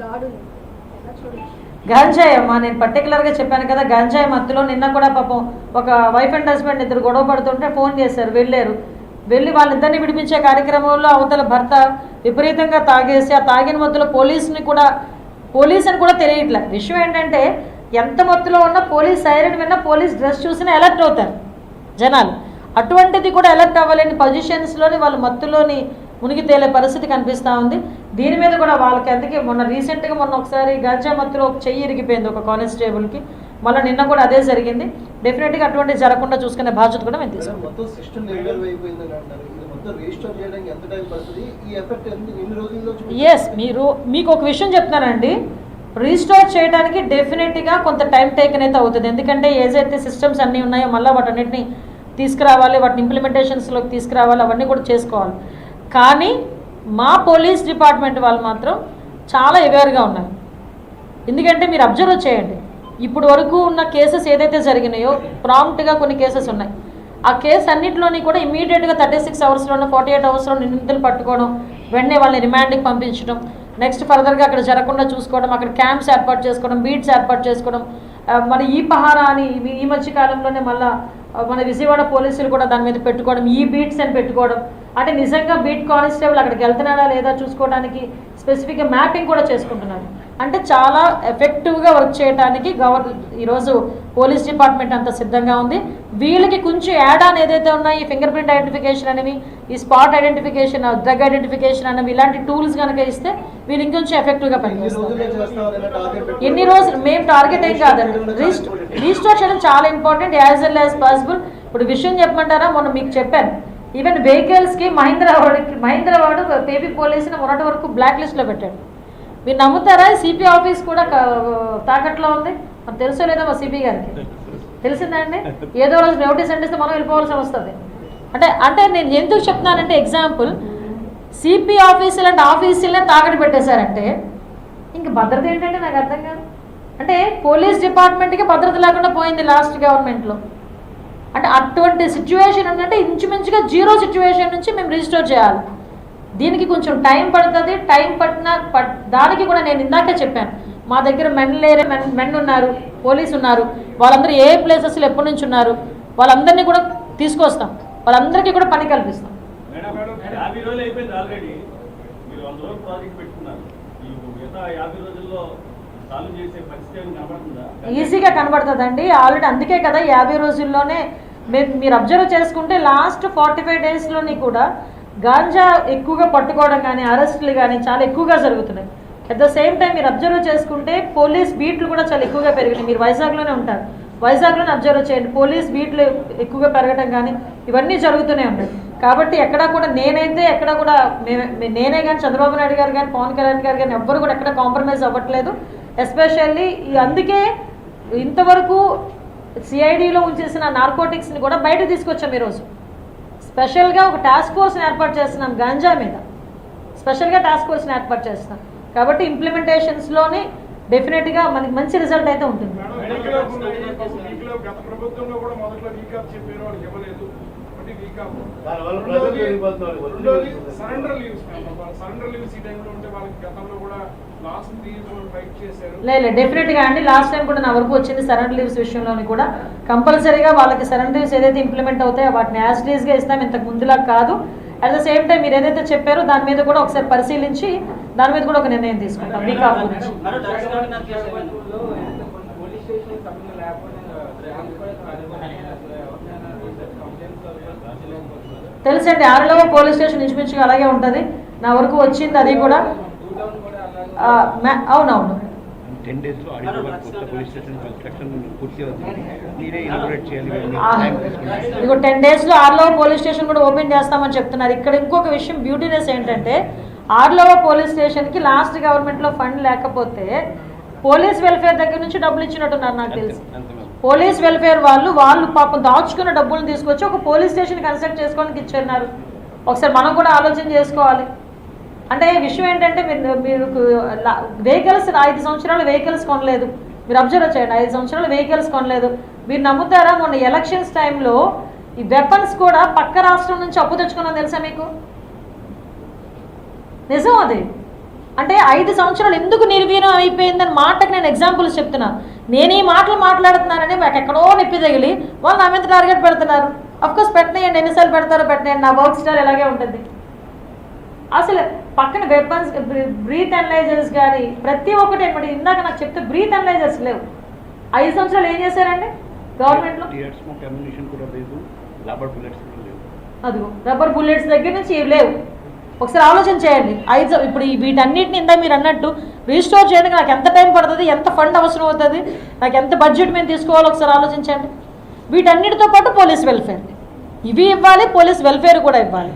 దాడులు అమ్మా నేను పర్టికులర్గా చెప్పాను కదా గాంజాయి మత్తులో నిన్న కూడా పాపం ఒక వైఫ్ అండ్ హస్బెండ్ ఇద్దరు గొడవ పడుతుంటే ఫోన్ చేశారు వెళ్ళారు. వెళ్ళి వాళ్ళిద్దరిని విడిపించే కార్యక్రమంలో అవతల భర్త విపరీతంగా తాగేసి ఆ తాగిన మత్తులో పోలీసుని కూడా పోలీస్ అని కూడా తెలియట్లే. విషయం ఏంటంటే ఎంత మత్తులో ఉన్నా పోలీస్ సైరన్ విన్నా పోలీస్ డ్రెస్ చూసినా అలర్ట్ అవుతారు జనాలు. అటువంటిది కూడా అలర్ట్ అవ్వలేని పొజిషన్స్లోని వాళ్ళు మత్తులోని మునిగి తేలే పరిస్థితి కనిపిస్తూ ఉంది. దీని మీద కూడా వాళ్ళకి అందుకే మొన్న రీసెంట్గా మొన్న ఒకసారి గంజా మత్తులో ఒక చెయ్యి ఇరిగిపోయింది ఒక కానిస్టేబుల్కి మళ్ళీ నిన్న కూడా అదే జరిగింది. డెఫినెట్గా అటువంటి జరగకుండా చూసుకునే బాధ్యత కూడా మేము తీసుకుంటాం? ఎస్ మీరు మీకు ఒక విషయం చెప్తానండి రీస్టోర్ చేయడానికి డెఫినెట్గా కొంత టైం టేకన్ అయితే అవుతుంది. ఎందుకంటే ఏదైతే సిస్టమ్స్ అన్నీ ఉన్నాయో మళ్ళీ వాటన్నిటిని తీసుకురావాలి వాటిని ఇంప్లిమెంటేషన్స్లోకి తీసుకురావాలి అవన్నీ కూడా చేసుకోవాలి. కానీ మా పోలీస్ డిపార్ట్మెంట్ వాళ్ళు మాత్రం చాలా ఎవేర్గా ఉన్నారు. ఎందుకంటే మీరు అబ్జర్వ్ చేయండి. ఇప్పుడు వరకు ఉన్న కేసెస్ ఏదైతే జరిగినాయో ప్రాంప్ట్గా కొన్ని కేసెస్ ఉన్నాయి. ఆ కేసు అన్నింటిలోని కూడా ఇమీడియట్గా థర్టీ సిక్స్ అవర్స్లోనూ ఫార్టీ ఎయిట్ అవర్స్లో నిందితులు పట్టుకోవడం వెంటనే వాళ్ళని రిమాండ్కి పంపించడం నెక్స్ట్ ఫర్దర్గా అక్కడ జరగకుండా చూసుకోవడం అక్కడ క్యాంప్స్ ఏర్పాటు చేసుకోవడం బీట్స్ ఏర్పాటు చేసుకోవడం మన ఈ పహారా అని ఈ- మధ్య కాలంలోనే మళ్ళా మన విజయవాడ పోలీసులు కూడా దాని మీద పెట్టుకోవడం ఈ బీట్స్ అని పెట్టుకోవడం. అంటే నిజంగా బీట్ కానిస్టేబుల్ అక్కడికి వెళ్తున్నాడా లేదా చూసుకోవడానికి స్పెసిఫిక్గా మ్యాపింగ్ కూడా చేసుకుంటున్నారు. అంటే చాలా ఎఫెక్టివ్గా వర్క్ చేయడానికి గవర్ ఈరోజు పోలీస్ డిపార్ట్మెంట్ అంత సిద్ధంగా ఉంది. వీళ్ళకి కొంచెం యాడ్ ఆన్ ఏదైతే ఉన్నాయి ఈ ఫింగర్ ప్రింట్ ఐడెంటిఫికేషన్ అనేవి ఈ స్పాట్ ఐడెంటిఫికేషన్ డ్రగ్ ఐడెంటిఫికేషన్ అనేవి ఇలాంటి టూల్స్ కనుక ఇస్తే వీళ్ళు ఇంకొంచెం ఎఫెక్టివ్గా పనిచేస్తారు ఎన్ని రోజులు మేము టార్గెట్ ఏం కాదండి రీస్ట్ రీస్టోర్ చేయడం చాలా important as well as possible ఇప్పుడు విషయం చెప్పమంటారా? మొన్న మీకు చెప్పాను. ఈవెన్ వెహికల్స్కి మహీంద్రా వాడికి మహీంద్రా వాడు పేపీ పోలీసుని మొన్నటి వరకు బ్లాక్ లిస్ట్లో పెట్టాడు. మీరు నమ్ముతారా? సిపి ఆఫీస్ కూడా తాకట్లో ఉంది. మరి తెలుసో లేదో మా సిపి గారికి? తెలిసిందండి ఏదో రోజు నోటీస్ అంటిస్తే మనం వెళ్ళిపోవాల్సి వస్తుంది. అంటే అంటే నేను ఎందుకు చెప్తున్నానంటే ఎగ్జాంపుల్ సిపి ఆఫీస్ లాంటి ఆఫీసులనే తాకట్టు పెట్టేశారంటే ఇంక భద్రత ఏంటంటే నాకు అర్థం కాదు. అంటే పోలీస్ డిపార్ట్మెంట్కి భద్రత లేకుండా పోయింది లాస్ట్ గవర్నమెంట్లో. అంటే అటువంటి సిచ్యువేషన్ ఏంటంటే ఇంచుమించుగా జీరో సిచ్యువేషన్ నుంచి మేము రిజిస్టర్ చేయాలి. దీనికి కొంచెం టైం పడుతుంది. టైం పట్టిన పట్ దానికి కూడా నేను ఇందాకే చెప్పాను. మా దగ్గర మెన్ లేరే మెన్ మెన్ ఉన్నారు పోలీస్ ఉన్నారు. వాళ్ళందరూ ఏ ప్లేసెస్లో ఎప్పటి నుంచి ఉన్నారు వాళ్ళందరినీ కూడా తీసుకొస్తాం. వాళ్ళందరికీ కూడా పని కల్పిస్తాం. మేడం యాభై రోజులు అయిపోయింది ఆల్రెడీ మీరు వంద రోజులు ప్రాజెక్ట్ పెట్టుకున్నారు. ఈ మిగతా యాభై రోజుల్లో సాల్వ్ చేసే పరిస్థితి ఏమైనా కనబడుతుందా? ఈజీగా కనబడుతుందండి. ఆల్రెడీ అందుకే కదా యాభై రోజుల్లోనే మేము మీరు అబ్జర్వ్ చేసుకుంటే లాస్ట్ ఫార్టీ ఫైవ్ డేస్లోని కూడా గాంజా ఎక్కువగా పట్టుకోవడం కానీ అరెస్టులు కానీ చాలా ఎక్కువగా జరుగుతున్నాయి. అట్ ద సేమ్ టైం మీరు అబ్జర్వ్ చేసుకుంటే పోలీస్ బీట్లు కూడా చాలా ఎక్కువగా పెరిగినాయి. మీరు వైజాగ్లోనే ఉంటారు. వైజాగ్లోనే అబ్జర్వ్ చేయండి. పోలీస్ బీట్లు ఎక్కువగా పెరగడం కానీ ఇవన్నీ జరుగుతూనే ఉన్నాయి. కాబట్టి ఎక్కడా కూడా నేనైతే ఎక్కడ కూడా మేము నేనే కానీ చంద్రబాబు నాయుడు గారు కానీ పవన్ కళ్యాణ్ గారు కానీ ఎవ్వరు కూడా ఎక్కడ కాంప్రమైజ్ అవ్వట్లేదు. ఎస్పెషల్లీ అందుకే ఇంతవరకు సిఐడిలో ఉంచేసిన నార్కోటిక్స్ని కూడా బయట తీసుకొచ్చాం ఈరోజు. స్పెషల్గా ఒక టాస్క్ ఫోర్స్ని ఏర్పాటు చేస్తున్నాం గంజా మీద. స్పెషల్గా టాస్క్ ఫోర్స్ని ఏర్పాటు చేస్తున్నాం. కాబట్టి ఇంప్లిమెంటేషన్స్లోనే డెఫినెట్గా మనకి మంచి రిజల్ట్ అయితే ఉంటుంది. మేడం, వీక్లో ఉన్న- వీక్లో గత ప్రభుత్వంలో కూడా మొదట్లో వీకాప్ చెప్పారు వాళ్ళకి ఇవ్వలేదు. ఒకటి వీకాప్ దానివల్ల ప్రజలు పెరిగిపోతున్నారు. రెండోది సరెండర్ లీవ్స్ సరెండర్ లీవ్స్ ఈ టైంలో ఉంటే వాళ్ళకి గతంలో కూడా లాస్ట్ త్రీ ఫోర్ ఫైట్ చేశారు. లేదు డెఫినెట్గా అండి. లాస్ట్ టైం కూడా నా వరకు వచ్చింది సరెండర్ లీవ్స్ విషయంలోని కూడా. కంపల్సరీగా వాళ్ళకి సరెండర్ లీవ్స్ ఏదైతే ఇంప్లిమెంట్ అవుతాయో వాటిని యాజ్ డీస్గా ఇస్తాం ఇంతకు ముందులా కాదు. అట్ ద సేమ్ టైం మీరు ఏదైతే చెప్పారో దాని మీద కూడా ఒకసారి పరిశీలించి దాని మీద కూడా ఒక నిర్ణయం తీసుకుంటాం. ఆ గురించి. తెలుసండి ఆరులో పోలీస్ స్టేషన్ ఇంచుమించుగా అలాగే ఉంటుంది. నా వరకు వచ్చింది అది కూడా అవునవును. టెన్ డేస్లో వర్క్ కొత్త పోలీస్ స్టేషన్ కన్స్ట్రక్షన్ పూర్తి అవుతుంది. మీరే ఇనాగ్రేట్ చేయాలి? ఇదిగో టెన్ డేస్లో ఆర్లవ పోలీస్ స్టేషన్ కూడా ఓపెన్ చేస్తామని చెప్తున్నారు. ఇక్కడ ఇంకొక విషయం బ్యూటీనెస్ ఏంటంటే ఆర్లవ పోలీస్ స్టేషన్కి లాస్ట్ గవర్నమెంట్లో ఫండ్ లేకపోతే పోలీస్ వెల్ఫేర్ దగ్గర నుంచి డబ్బులు ఇచ్చినట్టున్నారు నాకు తెలిసి. పోలీస్ వెల్ఫేర్ వాళ్ళు వాళ్ళు పాపం దాచుకున్న డబ్బులను తీసుకొచ్చి ఒక పోలీస్ స్టేషన్ కన్స్ట్రక్ట్ చేసుకోవడానికి ఇచ్చున్నారు. ఒకసారి మనం కూడా ఆలోచన చేసుకోవాలి. అంటే విషయం ఏంటంటే మీరు మీరు వెహికల్స్ ఐదు సంవత్సరాలు వెహికల్స్ కొనలేదు. మీరు అబ్జర్వ్ చేయండి ఐదు సంవత్సరాలు వెహికల్స్ కొనలేదు. మీరు నమ్ముతారా? మొన్న ఎలక్షన్స్ టైంలో ఈ వెపన్స్ కూడా పక్క రాష్ట్రం నుంచి అప్పు తెచ్చుకున్నాం తెలుసా మీకు? నిజం అది. అంటే ఐదు సంవత్సరాలు ఎందుకు నిర్వీర్యం అయిపోయిందని మాటకి నేను ఎగ్జాంపుల్స్ చెప్తున్నా. నేను ఈ మాటలు మాట్లాడుతున్నానని నాకు ఎక్కడో నొప్పి తగిలి వాళ్ళు నా మీద టార్గెట్ పెడుతున్నారు. అఫ్కోర్స్ పెట్టనేయండి ఎన్నిసార్లు పెడతారో పెట్టనేయండి నా వర్క్ స్టైల్ ఇలాగే ఉంటుంది. అసలు పక్కన వెపన్స్ బ్రీత్ అనలైజర్స్ కానీ ప్రతి ఒక్కటి మరి ఇందాక నాకు చెప్తే బ్రీత్ అనలైజర్స్ లేవు. ఐదు సంవత్సరాలు ఏం చేశారండి? గవర్నమెంట్లో అదిగో రబ్బర్ బుల్లెట్స్ దగ్గర నుంచి లేవు. ఒకసారి ఆలోచన చేయండి. ఐదు ఇప్పుడు వీటన్నిటిని ఇందా మీరు అన్నట్టు రీస్టోర్ చేయడానికి నాకు ఎంత టైం పడుతుంది ఎంత ఫండ్ అవసరం అవుతుంది నాకు ఎంత బడ్జెట్ మేము తీసుకోవాలో ఒకసారి ఆలోచించండి. వీటన్నిటితో పాటు పోలీస్ వెల్ఫేర్ ఇవి ఇవ్వాలి పోలీస్ వెల్ఫేర్ కూడా ఇవ్వాలి.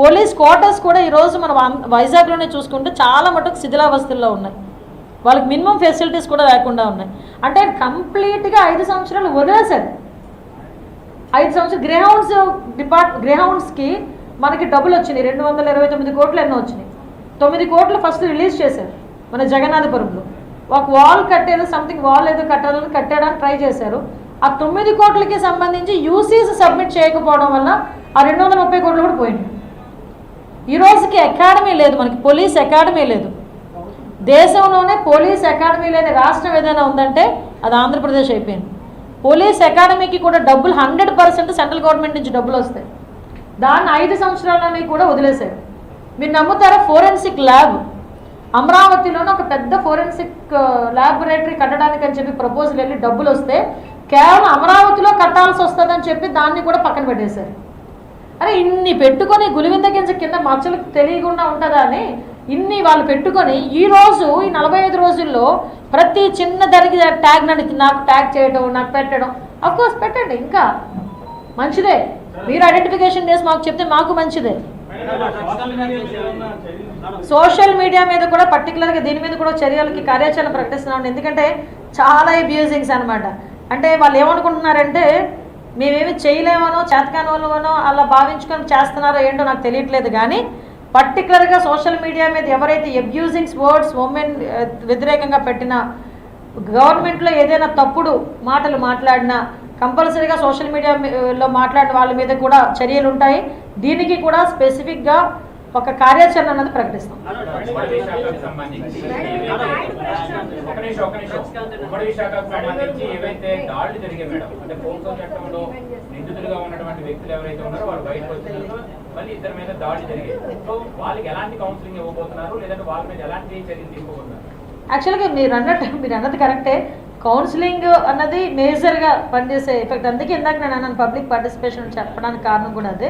పోలీస్ క్వార్టర్స్ కూడా ఈరోజు మనం వైజాగ్లోనే చూసుకుంటే చాలా మటుకు శిథిలావస్థల్లో ఉన్నాయి. వాళ్ళకి మినిమం ఫెసిలిటీస్ కూడా లేకుండా ఉన్నాయి. అంటే కంప్లీట్గా ఐదు సంవత్సరాలు వదిలేశారు. ఐదు సంవత్సరాలు గ్రేహౌండ్స్ డిపార్ట్ గ్రేహౌండ్స్కి మనకి డబ్బులు వచ్చినాయి. రెండు వందల ఇరవై తొమ్మిది కోట్లు ఎన్నో వచ్చినాయి. తొమ్మిది కోట్లు ఫస్ట్ రిలీజ్ చేశారు మన జగన్నాథపురంలో. ఒక వాల్ కట్టేదో సంథింగ్ వాల్ ఏదో కట్టాలని కట్టడానికి ట్రై చేశారు. ఆ తొమ్మిది కోట్లకి సంబంధించి యూసీస్ సబ్మిట్ చేయకపోవడం వల్ల ఆ రెండు వందల ముప్పై కోట్లు కూడా పోయింది. ఈ రోజుకి అకాడమీ లేదు మనకి పోలీస్ అకాడమీ లేదు. దేశంలోనే పోలీస్ అకాడమీ లేని రాష్ట్రం ఏదైనా ఉందంటే అది ఆంధ్రప్రదేశ్ అయిపోయింది. పోలీస్ అకాడమీకి కూడా డబ్బులు హండ్రెడ్ పర్సెంట్ సెంట్రల్ గవర్నమెంట్ నుంచి డబ్బులు వస్తాయి. దాన్ని ఐదు సంవత్సరాలని కూడా వదిలేశారు. మీరు నమ్ముతారా? ఫోరెన్సిక్ ల్యాబ్ అమరావతిలోనే ఒక పెద్ద ఫోరెన్సిక్ ల్యాబొరేటరీ uh, కట్టడానికి అని చెప్పి ప్రపోజల్ వెళ్ళి డబ్బులు వస్తే కేవలం అమరావతిలో కట్టాల్సి వస్తుందని చెప్పి దాన్ని కూడా పక్కన పెట్టేశారు. అరే ఇన్ని పెట్టుకొని గులివింద గింజ కింద మచ్చలకు తెలియకుండా ఉంటుందా అని ఇన్ని వాళ్ళు పెట్టుకొని ఈ రోజు ఈ నలభై ఐదు రోజుల్లో ప్రతి చిన్న దానికి ట్యాగ్ నన్ను నాకు ట్యాగ్ చేయడం నాకు పెట్టడం. అఫ్కోర్స్ పెట్టండి ఇంకా మంచిదే. మీరు ఐడెంటిఫికేషన్ చేసి మాకు చెప్తే మాకు మంచిదే. సోషల్ మీడియా మీద కూడా పర్టికులర్గా దీని మీద కూడా చర్యలకి కార్యాచరణ ప్రకటిస్తున్నాం. ఎందుకంటే చాలా అబ్యూజింగ్స్ అనమాట అంటే వాళ్ళు ఏమనుకుంటున్నారంటే మేమేమి చేయలేమనో చేతకాని వాళ్ళనో అలా భావించుకొని చేస్తున్నారో ఏంటో నాకు తెలియట్లేదు. కానీ పర్టికులర్గా సోషల్ మీడియా మీద ఎవరైతే అబ్యూజింగ్స్ వర్డ్స్ ఉమెన్ వ్యతిరేకంగా పెట్టిన గవర్నమెంట్లో ఏదైనా తప్పుడు మాటలు మాట్లాడినా కంపల్సరీగా సోషల్ మీడియాలో మాట్లాడిన వాళ్ళ మీద కూడా చర్యలు ఉంటాయి. దీనికి కూడా స్పెసిఫిక్గా ఒక కార్యాచరణ అన్నది ప్రకటిస్తాం. ఉమ్మడి శాఖకు సంబంధించి ఒక నిమిషం ఒక నిమిషం ఉమ్మడి శాఖకు సంబంధించి ఏవైతే దాడులు జరిగాయి మేడం అంటే పోక్సో చట్టంలో నిందితులుగా ఉన్నటువంటి వ్యక్తులు ఎవరైతే ఉన్నారో వాళ్ళు బయటకు వచ్చినారు మళ్ళీ ఇద్దరి మీద దాడులు జరిగాయి. సో వాళ్ళకి ఎలాంటి కౌన్సిలింగ్ ఇవ్వబోతున్నారు? లేదంటే వాళ్ళ మీద ఎలాంటి చర్యలు తీసుకోబోతున్నారు? యాక్చువల్గా మీరు అన్నట్టు మీరు అన్నది కరెక్టే కౌన్సిలింగ్ అన్నది మేజర్గా పనిచేసే ఎఫెక్ట్ అందుకే ఇందాక నేను అన్నాను పబ్లిక్ పార్టిసిపేషన్ చెప్పడానికి కారణం కూడా అదే.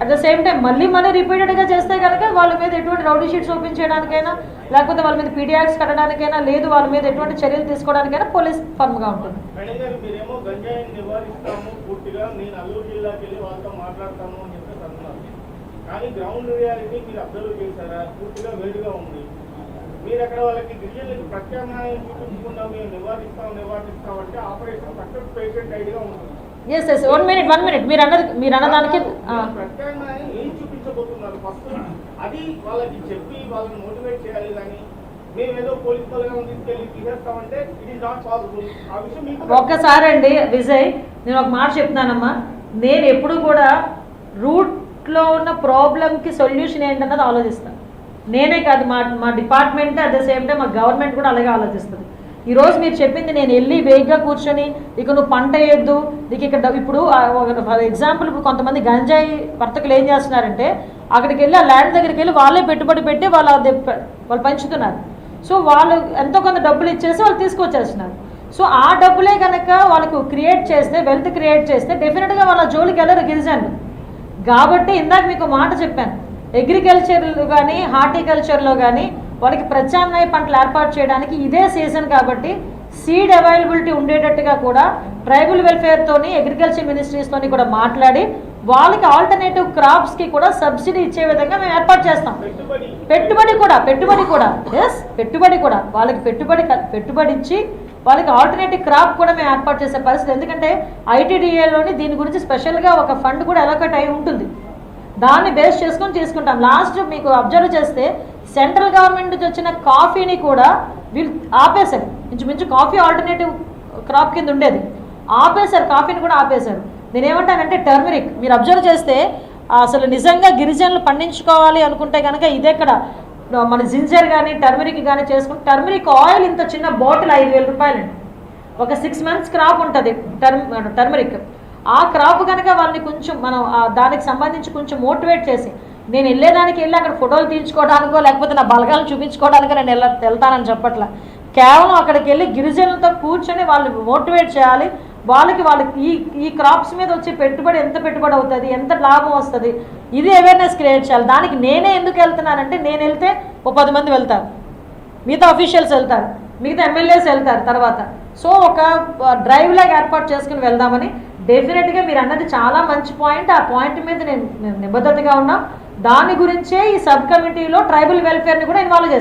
అట్ ద సేమ్ టైం మళ్ళీ మళ్ళీ రిపీటెడ్గా చేస్తే కనుక వాళ్ళ మీద ఎటువంటి రౌడీ షీట్స్ ఓపెన్ చేయడానికైనా లేకపోతే వాళ్ళ మీద పీడియాక్స్ కట్టడానికైనా లేదు వాళ్ళ మీద ఎటువంటి చర్యలు తీసుకోవడానికైనా పోలీస్ ఫర్మ్గా ఉంటుంది. కానీ గ్రౌండ్ రియాలిటీ మీరు అబ్జర్వ్ చేశారా? పూర్తిగా వేరుగా ఉంది. మీరు అక్కడ వాళ్ళకి గిరిజనులకు ప్రత్యామ్నాయం చూపించకుండా మేము నివారిస్తాం నివారిస్తాం అంటే ఆపరేషన్ సక్సెస్ పేషెంట్ ఐడిగా ఉంటుంది. Yes yes one minute one minute మీరు అన్నది మీరు అన్నదానికి ప్రత్యామ్నాయం ఏం చూపించబోతున్నారు? ఫస్ట్ అది వాళ్ళకి చెప్పి వాళ్ళని మోటివేట్ చేయాలి కానీ ఒక్కసారి అండి విజయ్ నేను ఒక మాట చెప్తున్నానమ్మా. నేను ఎప్పుడు కూడా రూట్లో ఉన్న ప్రాబ్లంకి సొల్యూషన్ ఏంటన్నది ఆలోచిస్తాను నేనే కాదు మా మా డిపార్ట్మెంటే అట్ ద సేమ్ టైం మా గవర్నమెంట్ కూడా అలాగే ఆలోచిస్తుంది. ఈరోజు మీరు చెప్పింది నేను వెళ్ళి వేగ్గా కూర్చొని ఇక నువ్వు పంట వేయద్దు నీకు ఇక్కడ ఇప్పుడు ఫర్ ఎగ్జాంపుల్ ఇప్పుడు కొంతమంది గంజాయి వర్తకులు ఏం చేస్తున్నారంటే అక్కడికి వెళ్ళి ఆ ల్యాండ్ దగ్గరికి వెళ్ళి వాళ్ళే పెట్టుబడి పెట్టి వాళ్ళు వాళ్ళు పంచుతున్నారు. సో వాళ్ళు ఎంతో కొంత డబ్బులు ఇచ్చేసి వాళ్ళు తీసుకొచ్చేస్తున్నారు. సో ఆ డబ్బులే కనుక వాళ్ళకు క్రియేట్ చేస్తే వెల్త్ క్రియేట్ చేస్తే డెఫినెట్గా వాళ్ళ జోలికి వెళ్ళరు గిరిజనులు. కాబట్టి ఇందాక మీకు మాట చెప్పాను అగ్రికల్చర్లో కానీ హార్టికల్చర్లో కానీ వాళ్ళకి ప్రత్యామ్నాయ పంటలు ఏర్పాటు చేయడానికి ఇదే సీజన్ కాబట్టి సీడ్ అవైలబిలిటీ ఉండేటట్టుగా కూడా ట్రైబల్ వెల్ఫేర్తోని అగ్రికల్చర్ మినిస్ట్రీస్తోని కూడా మాట్లాడి వాళ్ళకి ఆల్టర్నేటివ్ క్రాప్స్కి కూడా సబ్సిడీ ఇచ్చే విధంగా మేము ఏర్పాటు చేస్తాం. పెట్టుబడి కూడా పెట్టుబడి కూడా ఎస్ పెట్టుబడి కూడా. వాళ్ళకి పెట్టుబడి పెట్టుబడి ఇచ్చి వాళ్ళకి ఆల్టర్నేటివ్ క్రాప్ కూడా మేము ఏర్పాటు చేసే పరిస్థితి. ఎందుకంటే ఐటీడీఏలోని దీని గురించి స్పెషల్గా ఒక ఫండ్ కూడా అలొకేట్ అయి ఉంటుంది. దాన్ని బేస్ చేసుకొని తీసుకుంటాం లాస్ట్ మీకు అబ్జర్వ్ చేస్తే సెంట్రల్ గవర్నమెంట్ నుంచి వచ్చిన కాఫీని కూడా వీళ్ళు ఆపేశారు. ఇంచుమించు కాఫీ ఆల్టర్నేటివ్ క్రాప్ కింద ఉండేది. ఆపేశారు కాఫీని కూడా ఆపేశారు. నేను ఏమంటానంటే టర్మరిక్ మీరు అబ్జర్వ్ చేస్తే అసలు నిజంగా గిరిజనులు పండించుకోవాలి అనుకుంటే కనుక ఇదెక్కడ మన జింజర్ కానీ టర్మరిక్ కానీ చేసుకుంటే టర్మరిక్ ఆయిల్ ఇంత చిన్న బాటిల్ ఐదు వేల రూపాయలండి. ఒక సిక్స్ మంత్స్ క్రాప్ ఉంటుంది టర్మ్ టర్మరిక్ ఆ క్రాప్ కనుక వాళ్ళని కొంచెం మనం దానికి సంబంధించి కొంచెం మోటివేట్ చేసి నేను వెళ్ళేదానికి వెళ్ళి అక్కడ ఫోటోలు తీయించుకోవడానికో లేకపోతే నా బలగాలను చూపించుకోవడానికో నేను వెళ్ళ వెళ్తానని చెప్పట్లా. కేవలం అక్కడికి వెళ్ళి గిరిజనులతో కూర్చొని వాళ్ళు మోటివేట్ చేయాలి. వాళ్ళకి వాళ్ళకి ఈ ఈ క్రాప్స్ మీద వచ్చే పెట్టుబడి ఎంత పెట్టుబడి అవుతుంది ఎంత లాభం వస్తుంది ఇది అవేర్నెస్ క్రియేట్ చేయాలి. దానికి నేనే ఎందుకు వెళ్తున్నానంటే నేను వెళ్తే ఓ పది మంది వెళ్తారు. మిగతా అఫీషియల్స్ వెళ్తారు మిగతా ఎమ్మెల్యేస్ వెళ్తారు తర్వాత. సో ఒక డ్రైవ్ లాగా ఏర్పాటు చేసుకుని వెళ్దామని డెఫినెట్గా మీరు అన్నది చాలా మంచి పాయింట్ ఆ పాయింట్ మీద నేను నిబద్ధతగా ఉన్నాం. దాని గురించే ఈ సబ్ కమిటీలో ట్రైబల్ వెల్ఫేర్ని కూడా ఇన్వాల్వ్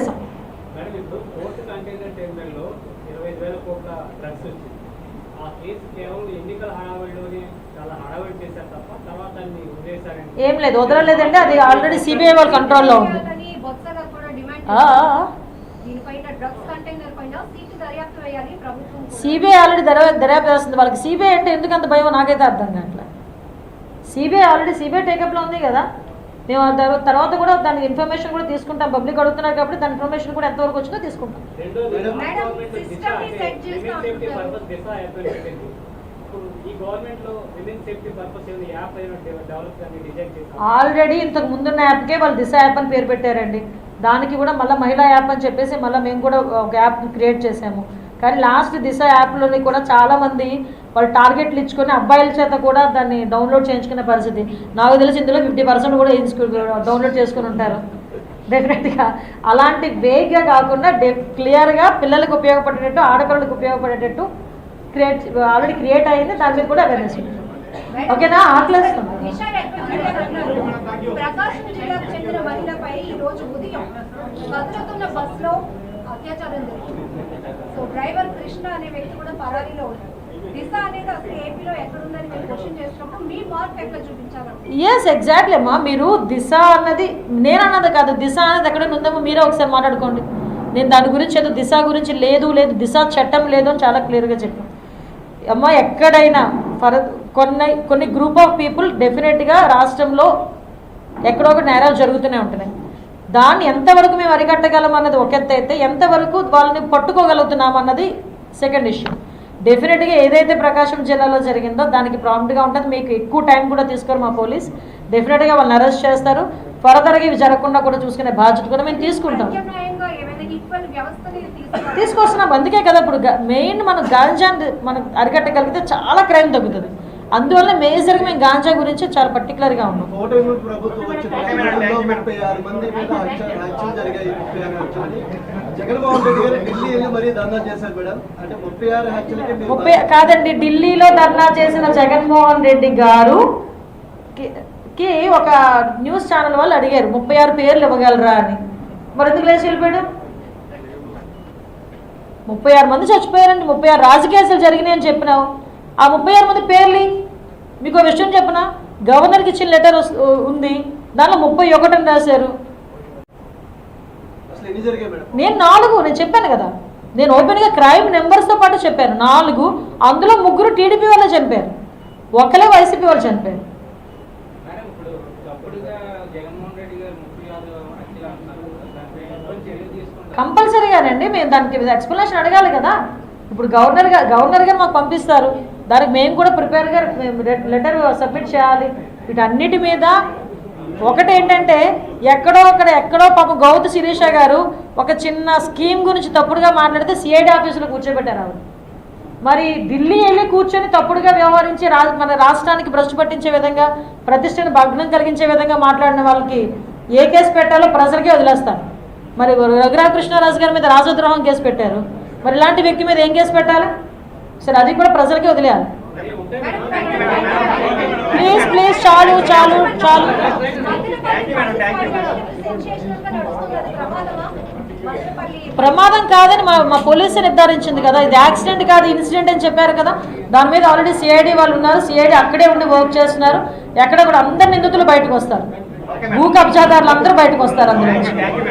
వదిలేశారని ఏం లేదు వదలలేదండి. అది ఆల్రెడీ సిబిఐ వాళ్ళ కంట్రోల్లో ఉంది చేయాలని బొత్సగా కూడా డిమాండ్ ఆ, ఆ, ఆ. దీనిపైన డ్రగ్స్ కంటైనర్ పైన సీటు దర్యాప్తు వేయాలి ప్రభుత్వం కూడా. సిబిఐ ఆల్రెడీ దర్యా దర్యాప్తు చేస్తుంది. వాళ్ళకి సిబిఐ అంటే ఎందుకు అంత భయం నాకైతే అర్థం కావట్లే. సిబిఐ ఆల్రెడీ సిబిఐ టేకప్లో ఉంది కదా? మేము తర్వాత కూడా దాని ఇన్ఫర్మేషన్ కూడా తీసుకుంటాం. పబ్లిక్ అడుగుతున్నారు కాబట్టి దాని ఇన్ఫర్మేషన్ కూడా ఎంతవరకు వచ్చిందో తీసుకుంటాం. ఆల్రెడీ ఇంతకు ముందున్న యాప్కే వాళ్ళు దిశ యాప్ అని పేరు పెట్టారండి. దానికి కూడా మళ్ళీ మహిళా యాప్ అని చెప్పేసి మళ్ళీ మేము కూడా ఒక యాప్ క్రియేట్ చేసాము కానీ లాస్ట్ దిశ యాప్లోని కూడా చాలామంది వాళ్ళు టార్గెట్లు ఇచ్చుకొని అబ్బాయిల చేత కూడా దాన్ని డౌన్లోడ్ చేయించుకునే పరిస్థితి. నాకు తెలిసి ఇందులో ఫిఫ్టీ పర్సెంట్ కూడా డౌన్లోడ్ చేసుకుని ఉంటారు. డెఫినెట్గా అలాంటి వేగ్గా కాకుండా డె క్లియర్గా పిల్లలకు ఉపయోగపడేటట్టు ఆడపిల్లలకు ఉపయోగపడేటట్టు క్రియేట్ ఆల్రెడీ క్రియేట్ అయింది. దాని మీద కూడా అవేర్నెస్ ఉంది. ఓకేనా? ఉన్నాయన్నారు? ప్రకాశం జిల్లాకు చెందిన మహిళపై ఈ రోజు ఉదయం కదులుతున్న బస్సులో అత్యాచారం జరిగింది. సో డ్రైవర్ కృష్ణ అనే వ్యక్తి కూడా పరారీలో ఉన్నారు. ఎస్ ఎగ్జాక్ట్లీ అమ్మా. మీరు దిశ అన్నది నేను అన్నది కాదు దిశ అనేది ఎక్కడ ఉందేమో మీరే ఒకసారి మాట్లాడుకోండి. నేను దాని గురించి ఏదో దిశ గురించి లేదు లేదు దిశ చట్టం లేదు అని చాలా క్లియర్గా చెప్పాను. అమ్మ ఎక్కడైనా ఫర్ కొన్ని కొన్ని గ్రూప్ ఆఫ్ పీపుల్ డెఫినెట్గా రాష్ట్రంలో ఎక్కడో ఒక నేరాలు జరుగుతూనే ఉంటున్నాయి. దాన్ని ఎంతవరకు మేము అరికట్టగలం అన్నది ఒక ఎత్తు అయితే ఎంతవరకు వాళ్ళని పట్టుకోగలుగుతున్నాం అన్నది సెకండ్ ఇష్యూ డెఫినెట్గా ఏదైతే ప్రకాశం జిల్లాలో జరిగిందో దానికి ప్రాంప్ట్గా ఉంటుంది. మీకు ఎక్కువ టైం కూడా తీసుకోరు మా పోలీస్. డెఫినెట్గా వాళ్ళని అరెస్ట్ చేస్తారు. ఫర్దర్గా ఇవి జరగకుండా కూడా చూసుకునే బాధ్యత కూడా మేము తీసుకుంటాం. తీసుకొస్తున్నాం. అందుకే కదా ఇప్పుడు మెయిన్ మనం గాంజాన్ని మనం అరికట్టగలిగితే చాలా క్రైమ్ తగ్గుతుంది. అందువల్ల మేజర్గా మేము గాంజా గురించి చాలా పర్టికులర్గా ఉన్నాం. ముప్పై కాదండి ఢిల్లీలో ధర్నా చేసిన జగన్మోహన్ రెడ్డి గారు కి- కి ఒక న్యూస్ ఛానల్ వాళ్ళు అడిగారు ముప్పై ఆరు పేర్లు ఇవ్వగలరా అని. మరి ఎందుకు లేచి వెళ్ళిపోయాడు? ముప్పై ఆరు మంది చచ్చిపోయారండి ముప్పై ఆరు రాజకీయాలు జరిగినాయి అని చెప్పినావు. ఆ ముప్పై ఆరు మంది పేర్లు మీకు ఒక విషయం చెప్పనా? గవర్నర్కి ఇచ్చిన లెటర్ ఉంది. దానిలో ముప్పై ఒకటి అని రాశారు నేను నాలుగు నేను చెప్పాను కదా. నేను ఓపెన్గా క్రైమ్ నెంబర్స్తో పాటు చెప్పాను. నాలుగు అందులో ముగ్గురు టీడీపీ వాళ్ళే చనిపోయారు. ఒకలే వైసీపీ వాళ్ళు చనిపోయారు. కంపల్సరీగానండి మేము దానికి ఎక్స్ప్లెనేషన్ అడగాలి కదా. ఇప్పుడు గవర్నర్ గారు గవర్నర్ గారు మాకు పంపిస్తారు. దానికి మేము కూడా ప్రిపేర్గా లెటర్ సబ్మిట్ చేయాలి. వీటన్నిటి మీద ఒకటి ఏంటంటే ఎక్కడో అక్కడ ఎక్కడో పాప గౌత శిరీష గారు ఒక చిన్న స్కీమ్ గురించి తప్పుడుగా మాట్లాడితే సిఐడి ఆఫీసులో కూర్చోబెట్టారు ఆవిడ. మరి ఢిల్లీ వెళ్ళి కూర్చొని తప్పుడుగా వ్యవహరించి రా మన రాష్ట్రానికి భ్రష్టు పట్టించే విధంగా ప్రతిష్టను భగ్నం కలిగించే విధంగా మాట్లాడిన వాళ్ళకి ఏ కేసు పెట్టాలో ప్రజలకే వదిలేస్తారు. మరి రఘురామకృష్ణరాజు గారి మీద రాజద్రోహం కేసు పెట్టారు. మరి ఇలాంటి వ్యక్తి మీద ఏం కేసు పెట్టాలి? సరే అది కూడా ప్రజలకే వదిలేయాలి. ప్లీజ్ ప్లీజ్ చాలు చాలు చాలు. ప్రమాదం కాదని మా మా పోలీసు నిర్ధారించింది కదా. ఇది యాక్సిడెంట్ కాదు ఇన్సిడెంట్ అని చెప్పారు కదా. దాని మీద ఆల్రెడీ సిఐడి వాళ్ళు ఉన్నారు. సిఐడి అక్కడే ఉండి వర్క్ చేస్తున్నారు. ఎక్కడ కూడా అందరు నిందితులు బయటకు వస్తారు. భూ కబ్జాదారులు అందరూ బయటకు వస్తారు అందులో. నుంచి